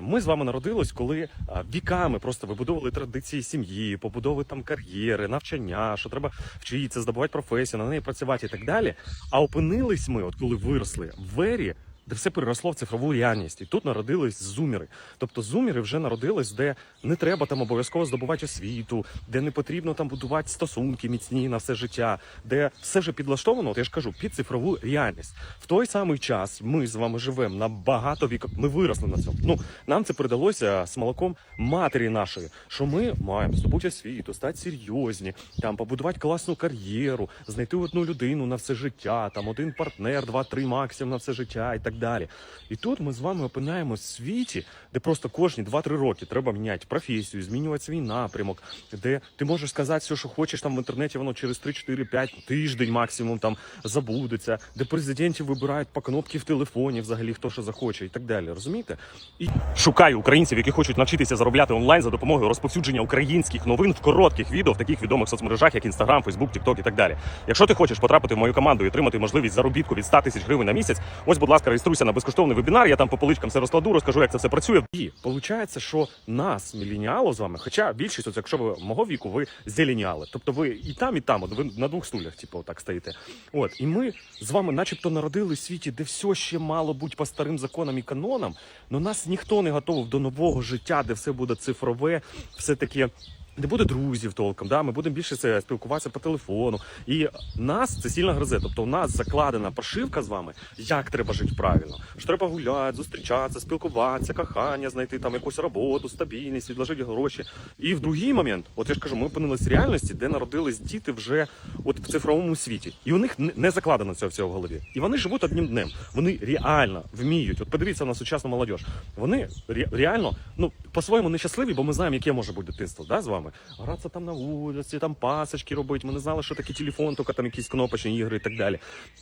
Ми з вами народились, коли віками просто вибудовували традиції сім'ї, побудови там кар'єри, навчання, що треба вчитися, здобувати професію, на неї працювати і так далі. А опинились ми, от коли виросли в ері, де все переросло в цифрову реальність. І тут народились зумери. Тобто зумери вже народились, де не треба там обов'язково здобувати освіту, де не потрібно там будувати стосунки міцні на все життя, де все вже підлаштовано, от я ж кажу, під цифрову реальність. В той самий час ми з вами живемо на багато віків. Ми виросли на цьому. Ну нам це передалося з молоком матері нашої, що ми маємо здобути освіту, стати серйозні, там побудувати класну кар'єру, знайти одну людину на все життя, там один партнер, два-три максимум на все життя і так далі. І тут ми з вами опинаємось в світі, де просто кожні 2-3 роки треба міняти професію, змінювати свій напрямок, де ти можеш сказати все, що хочеш там в інтернеті, воно через 3-4-5 тиждень максимум там забудеться, де президентів вибирають по кнопці в телефоні, взагалі хто що захоче, і так далі. Розумієте? І шукаю українців, які хочуть навчитися заробляти онлайн за допомогою розповсюдження українських новин в коротких відео в таких відомих соцмережах, як Instagram, Facebook, TikTok і так далі. Якщо ти хочеш потрапити в мою команду і отримати можливість заробітку від 100 тисяч гривень на місяць, ось, будь ласка, реєструйся на безкоштовний вебінар. Я там по поличкам все розкладу, розкажу, як це все працює. І виходить, що нас, мілініало з вами, хоча більшість, от якщо ви мого віку, ви зелініали. Тобто ви і там, і там, от ви на двох стульях, типу, так стоїте. От і ми з вами, начебто, народили в світі, де все ще мало бути по старим законам і канонам, але нас ніхто не готовив до нового життя, де все буде цифрове, все таке. Не буде друзів толком, да? ми будемо більше це спілкуватися по телефону. І нас це сильно гризе. Тобто у нас закладена прошивка з вами, як треба жити правильно. Що треба гуляти, зустрічатися, спілкуватися, кохання, знайти там якусь роботу, стабільність, відложити гроші. І в другий момент, от я ж кажу, ми опинилися в реальності, де народились діти вже от в цифровому світі. І у них не- закладено цього всього в голові. І вони живуть одним днем. Вони реально вміють. От подивіться на сучасну молодь. Вони реально, ну по-своєму нещасливі, бо ми знаємо, яке може бути дитинство, да, з вами. Гратися там на вулиці, там пасочки робити. Ми не знали, що таке телефон, тільки там якісь кнопочні ігри і так далі.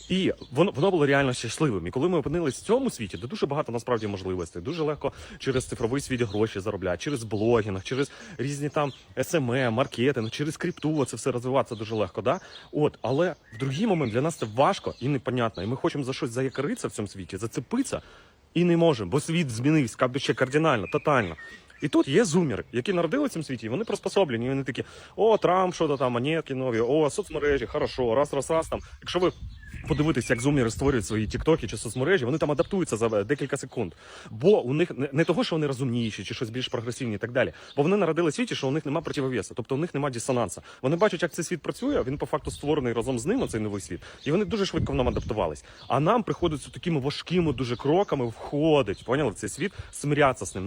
І воно воно було реально щасливим. І коли ми опинились в цьому світі, де дуже багато насправді можливостей, дуже легко через цифровий світ гроші заробляти, через блогінг, через різні там SMM, маркетинг, через крипту, це все розвиватися дуже легко. Да? От, але в другий момент для нас це важко і непонятно. І ми хочемо за щось заякоритися в цьому світі, зацепитися. І не можемо, бо світ змінився кардинально, тотально. І тут є зумери, які народилися в цьому світі, і вони приспособлені. І вони такі: о, Трамп, що то там, монетки нові, о, соцмережі, хорошо, раз, раз, раз там. Якщо ви подивитися, як зумери створюють свої тіктоки чи соцмережі, вони там адаптуються за декілька секунд. Бо у них не, того, що вони розумніші чи щось більш прогресивні і так далі. Бо вони народили світі, що у них немає противовеса, тобто у них немає дисонанса. Вони бачать, як цей світ працює. Він по факту створений разом з ними, цей новий світ, і вони дуже швидко в нам адаптувались. А нам приходиться такими важкими дуже кроками входить, поняли цей світ, смирятися з ним.